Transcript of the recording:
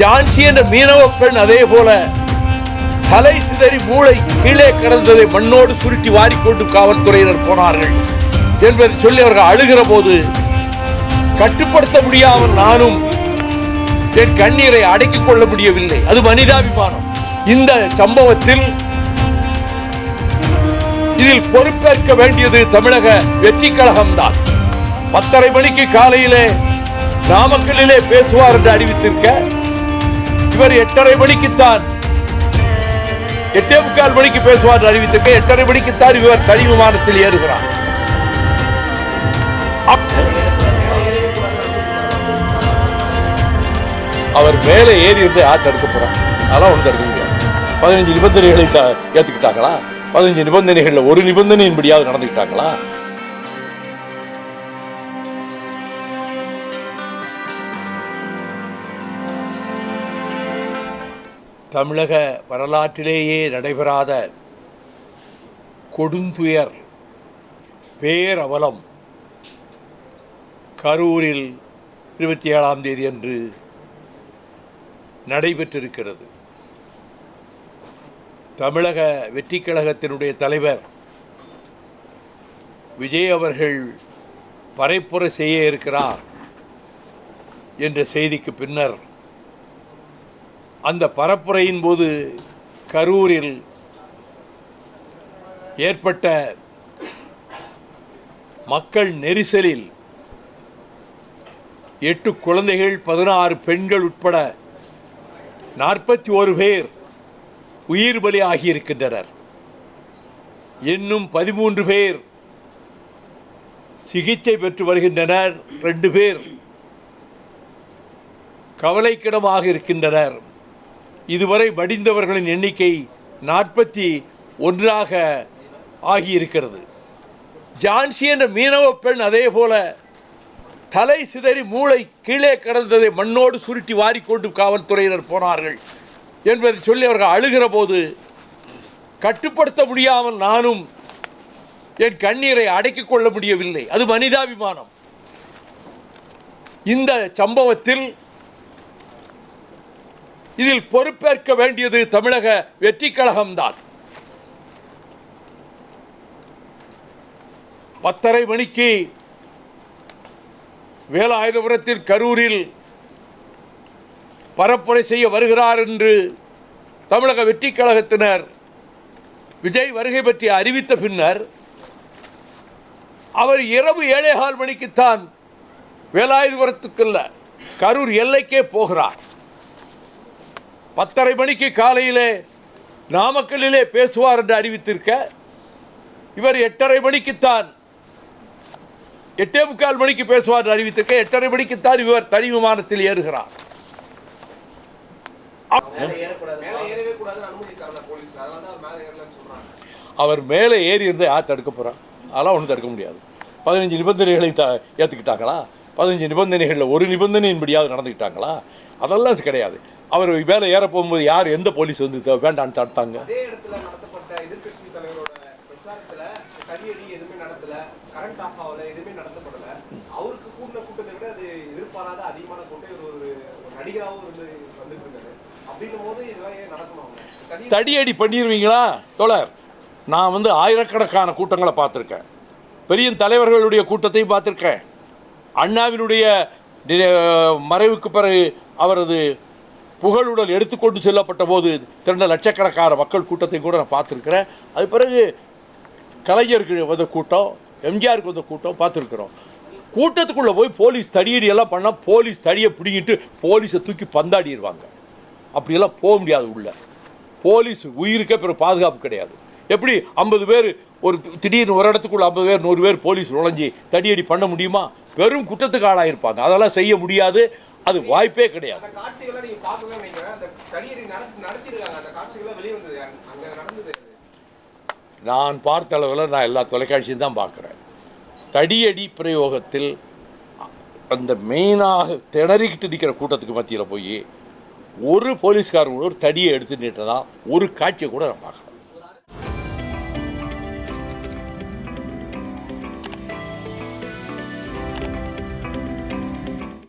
ஜான்சி என்ற மீனவ பெண் அதே போல தலை சிதறி மூளை கீழே கடந்ததை மண்ணோடு சுருட்டி வாரிக்கொண்டு காவல்துறையினர் போனார்கள். என்பதை சொல்லி அவர்கள் அழுகிற போது கட்டுப்படுத்த முடியாமல் நானும் என் கண்ணீரை அடக்கிக் கொள்ள முடியவில்லை. அது மனிதாபிமானம். இந்த சம்பவத்தில் இதில் பொறுப்பேற்க வேண்டியது தமிழக வெற்றி கழகம்தான் பத்தரை மணிக்கு காலையிலே நாமக்கல்லிலே பேசுவார் என்று அறிவித்திருக்க இவர் எட்டரை மணிக்குத்தான். எட்டே முக்கால் மணிக்கு பேசுவார் அறிவித்திருக்க எட்டரை மணிக்குத்தான் இவர் தனி விமானத்தில் ஏறுகிறார். அவர் மேலே ஏறி இருந்து யார் தடுக்க போறார். அதெல்லாம் ஒன்றும் தடுக்க முடியாது. பதினஞ்சு நிபந்தனைகளை ஏற்றுக்கிட்டாங்களா பதினஞ்சு நிபந்தனைகளில் ஒரு நிபந்தனையின்படியாவது நடந்துக்கிட்டாங்களா தமிழக வரலாற்றிலேயே நடைபெறாத கொடுந்துயர் பேரவலம் கரூரில் இருபத்தி ஏழாம் தேதி அன்று நடைபெற்றிருக்கிறது. தமிழக வெற்றிக் கழகத்தினுடைய தலைவர் விஜய் அவர்கள் பறைப்புரை செய்ய இருக்கிறார் என்ற செய்திக்கு பின்னர் அந்த பரப்புரையின் போது கரூரில் ஏற்பட்ட மக்கள் நெரிசலில் எட்டு குழந்தைகள் பதினாறு பெண்கள் உட்பட நாற்பத்தி ஒரு பேர் உயிர் பலி ஆகியிருக்கின்றனர் இன்னும் பதிமூன்று பேர் சிகிச்சை பெற்று வருகின்றனர். ரெண்டு பேர் கவலைக்கிடமாக இருக்கின்றனர். இதுவரை வடிந்தவர்களின் எண்ணிக்கை நாற்பத்தி ஒன்றாக ஆகியிருக்கிறது. ஜான்சி என்ற மீனவ பெண் அதே போல தலை சிதறி மூளை கீழே கடந்ததை மண்ணோடு சுருட்டி வாரிக்கொண்டு காவல்துறையினர் போனார்கள் என்பதை சொல்லி அவர்கள் அழுகிற போது கட்டுப்படுத்த முடியாமல் நானும் என் கண்ணீரை அடக்கிக் கொள்ள முடியவில்லை. அது மனிதாபிமானம். இந்த சம்பவத்தில் இதில் பொறுப்பேற்க வேண்டியது தமிழக வெற்றி கழகம்தான் பத்தரை மணிக்கு வேலாயுதபுரத்தில் கரூரில் பரப்புரை செய்ய வருகிறார் என்று தமிழக வெற்றி கழகத்தினர் விஜய் வருகை பற்றி அறிவித்த பின்னர் அவர் இரவு ஏழேகால் மணிக்குத்தான் வேலாயுதபுரத்துக்குள்ள கரூர் எல்லைக்கே போகிறார். பத்தரை மணிக்கு காலையிலே நாமக்கல்லிலே பேசுவார் என்று அறிவித்திருக்க இவர் எட்டரை மணிக்குத்தான் எட்டே முக்கால் மணிக்கு பேசுவார் என்று அறிவித்திருக்க எட்டரை மணிக்குத்தான் இவர் தனி விமானத்தில் ஏறுகிறார். அவர் மேலே ஏறி இருந்து யார் தடுக்க போகிறார் அதெல்லாம் ஒன்றும் தடுக்க முடியாது. பதினஞ்சு நிபந்தனைகளை த ஏற்றுக்கிட்டாங்களா பதினஞ்சு நிபந்தனைகளில் ஒரு நிபந்தனையின்படியாவது நடந்துக்கிட்டாங்களா? அதெல்லாம் கிடையாது. அவர் மேலே ஏற போகும்போது யார் எந்த போலீஸ் வந்து வேண்டான்னு தடுத்தாங்க தடியடி பண்ணிடுவீங்களா தோழர் நான் வந்து ஆயிரக்கணக்கான கூட்டங்களை பார்த்துருக்கேன். பெரிய தலைவர்களுடைய கூட்டத்தையும் பார்த்துருக்கேன். அண்ணாவினுடைய மறைவுக்கு பிறகு அவரது புகழுடல் எடுத்துக்கொண்டு செல்லப்பட்ட போது திரண்ட லட்சக்கணக்கான மக்கள் கூட்டத்தையும் கூட நான் பார்த்துருக்கிறேன். அது பிறகு கலைஞருக்கு வந்த கூட்டம் எம்ஜிஆருக்கு வந்த கூட்டம் பார்த்துருக்குறோம். கூட்டத்துக்குள்ளே போய் போலீஸ் தடியடி எல்லாம் பண்ணால் போலீஸ் தடியை பிடிங்கிட்டு போலீஸை தூக்கி பந்தாடிடுவாங்க அப்படியெல்லாம் போக முடியாது உள்ளே. போலீஸ் உயிருக்கே பிறகு பாதுகாப்பு கிடையாது. எப்படி ஐம்பது பேர் ஒரு திடீர்னு ஒரு இடத்துக்குள்ள ஐம்பது பேர் நூறு பேர் போலீஸ் நுழைஞ்சி தடியடி பண்ண முடியுமா? பெரும் குற்றத்துக்கு ஆளாயிருப்பாங்க. அதெல்லாம் செய்ய முடியாது. அது வாய்ப்பே கிடையாது. நான் பார்த்த அளவில் நான் எல்லா தொலைக்காட்சியும் தான் பார்க்குறேன். தடியடி பிரயோகத்தில் அந்த மெயினாக திணறிக்கிட்டு நிற்கிற கூட்டத்துக்கு மத்தியில் போய் ஒரு போலீஸ்காரங்க ஒரு தடியை எடுத்து நின்றதா ஒரு காட்சியை கூட நான் பார்க்கல.